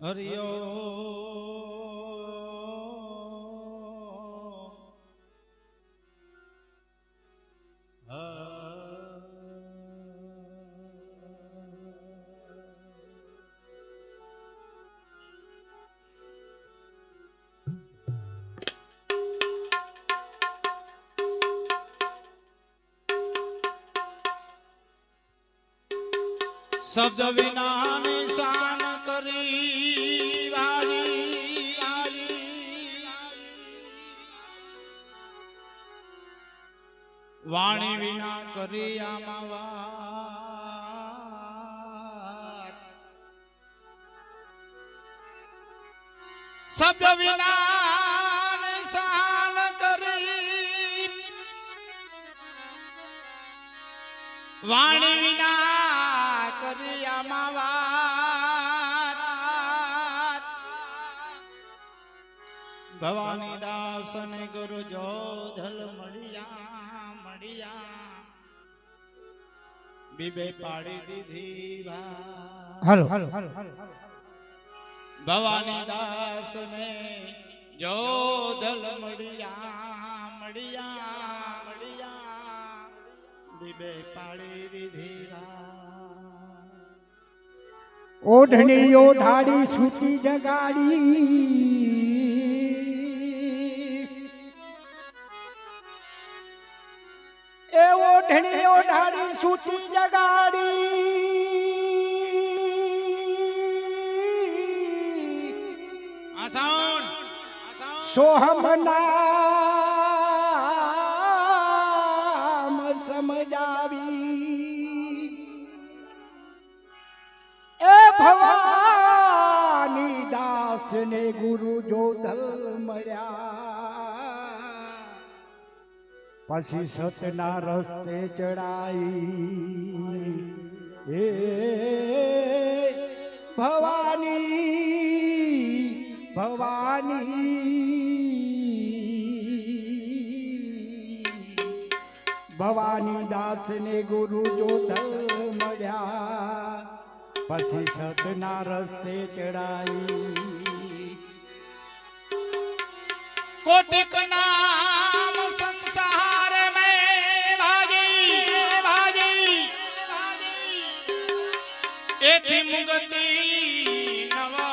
હરિયો. શબ્દ વિના વાણી વિના કરી આમાં વાત. શબ્દ વિના કરી. વાણી વિના કરિયામાં વાત. ભવાની દાસ ને ગુરુ બીબે પાડી દીધી વાત હાલો હાલો હાલો ભવાની દાસ ને જોધલ મળ્યા મળ્યા મળ્યા બીબે પાડી દીધી વાત ઓઢણીઓ ધાડી સૂતી જગાડી એ ઓઢણીઓ ઓઢાડી સૂતી જગાડી. સોહમના સમજાવી. એ ભવાની દાસ ને ગુરુ પછી સતના રસ્તે ચડાઈ. એ ભવાની ભવાની. ભવાની દાસ ને ગુરુ જોધલ મળ્યા. પછી સતના રસ્તે ચડાઈ. કોટિક નામ સંસાર મેં ભાગી ભાગી એથી મુગતિ નવો.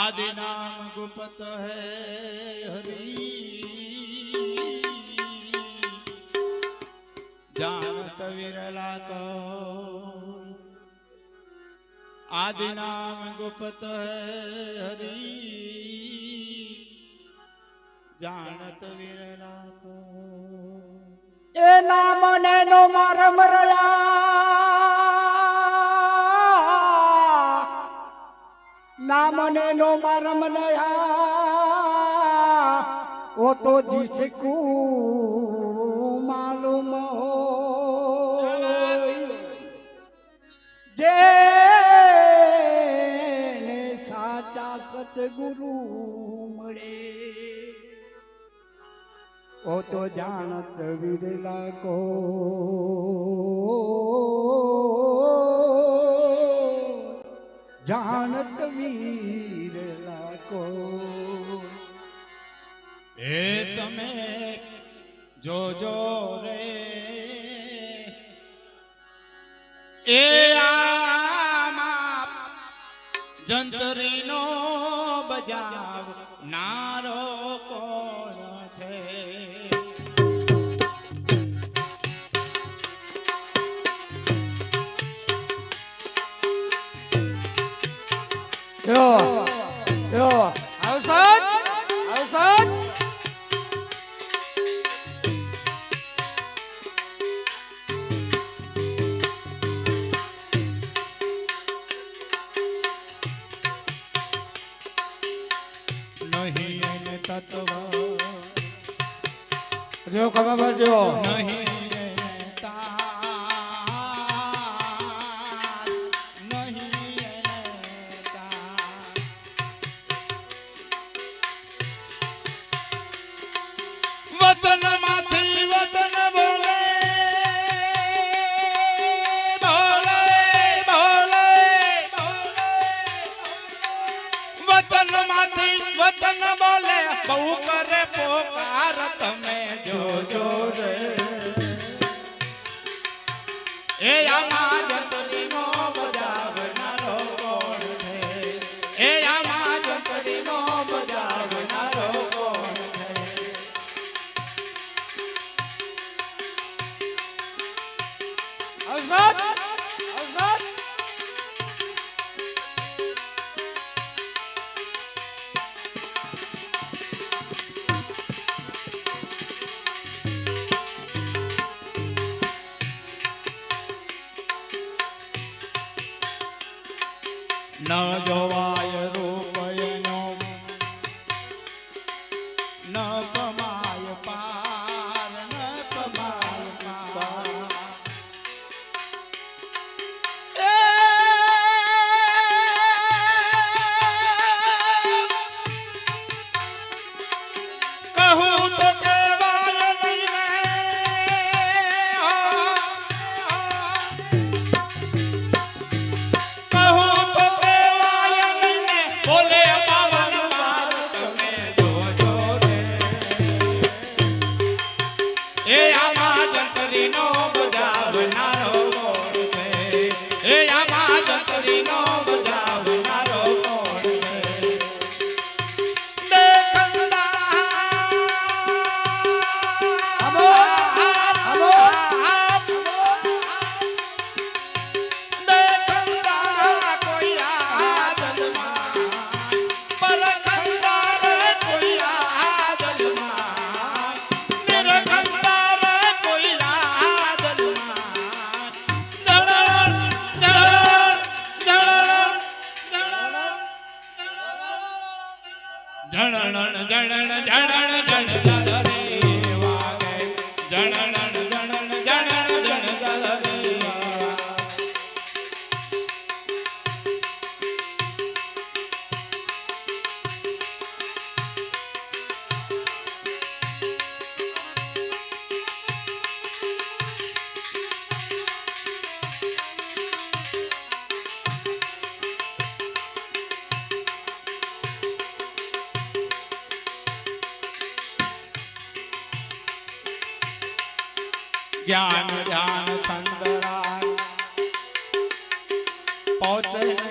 આદિ નામ ગુપત હૈ હરી. જાણત વિરલા કો आदि नाम गुप्त है हरि जानत विरला को એ નામ ને નો મરમ રહ્યા નામ ને નો મરમ રહ્યા ઓ તો જીસકુ માલુમ સાચા સતગુરુ મળે. ઓ તો જાણત વિરલા કો. જાણત વીરલા કો. એ તમે જોજો રે. એ જંતરીનો બજાવ નારો કોણ છે? યો જો ખબર પડજો નહીં Mas nada! ಗಣ ಜಣ ಜಣ જ્ઞાન ધ્યાન છંદરાગ પહોંચે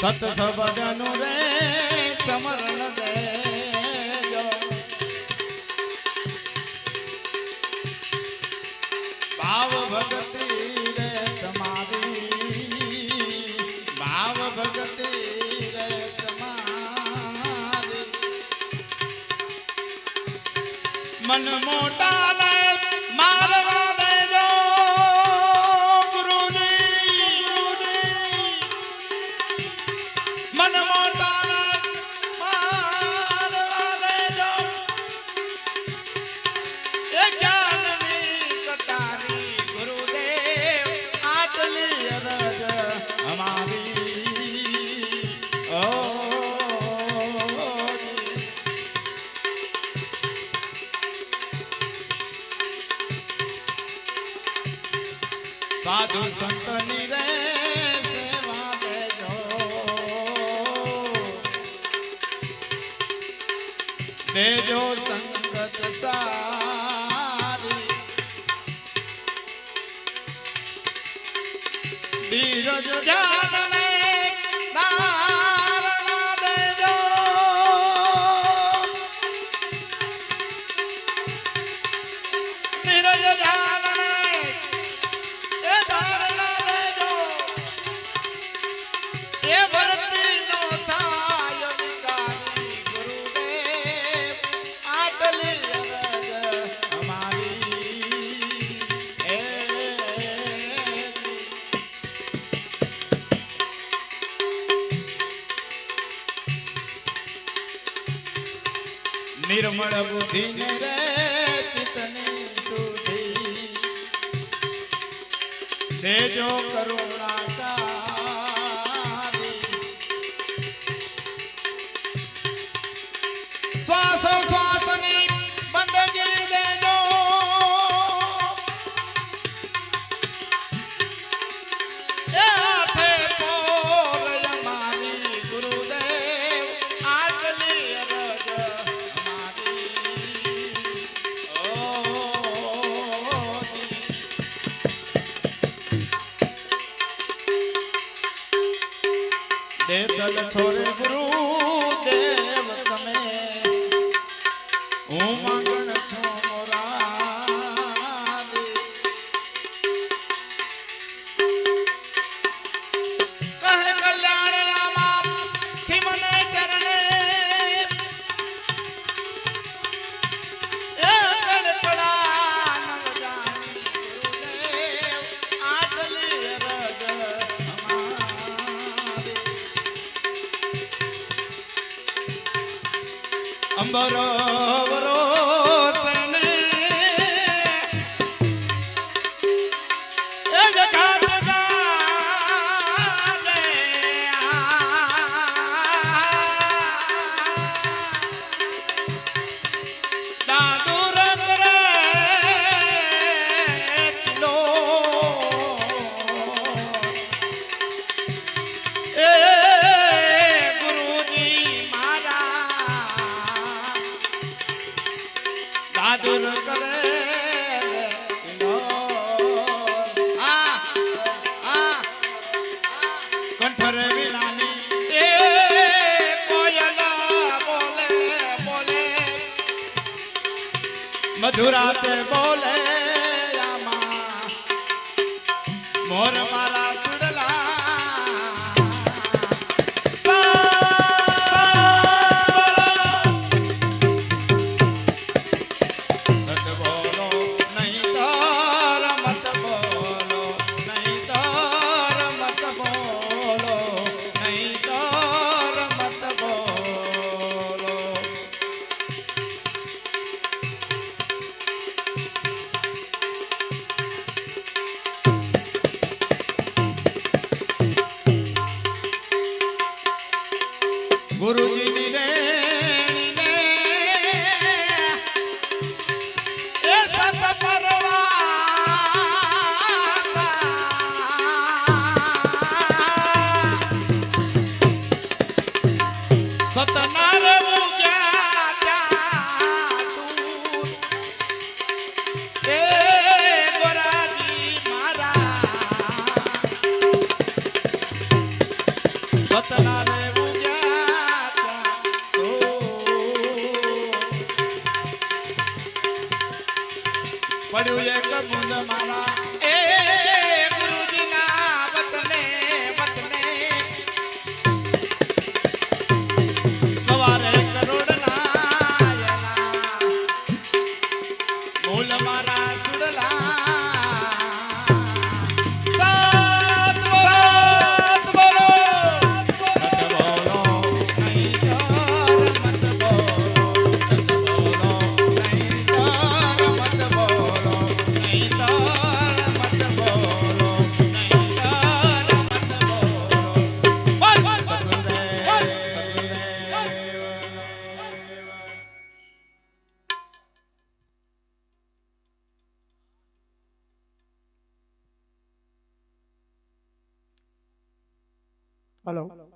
સતસબદનું રે સમરણ દેજો. ભાવ ભક્તિ રે તમારી. ભાવ ભક્તિ રે તમારી. મન મોટા સાધુ સંતની રે સેવા લેજો. દેજો સંગત સારી. ધીરજ જા નિર્મળ બુદ્ધિ ને રે ચિતની સુધી દેજો કરુણ છોરે ગુરુ ಅಂಬಾರಾ મોર મારા la la la હલો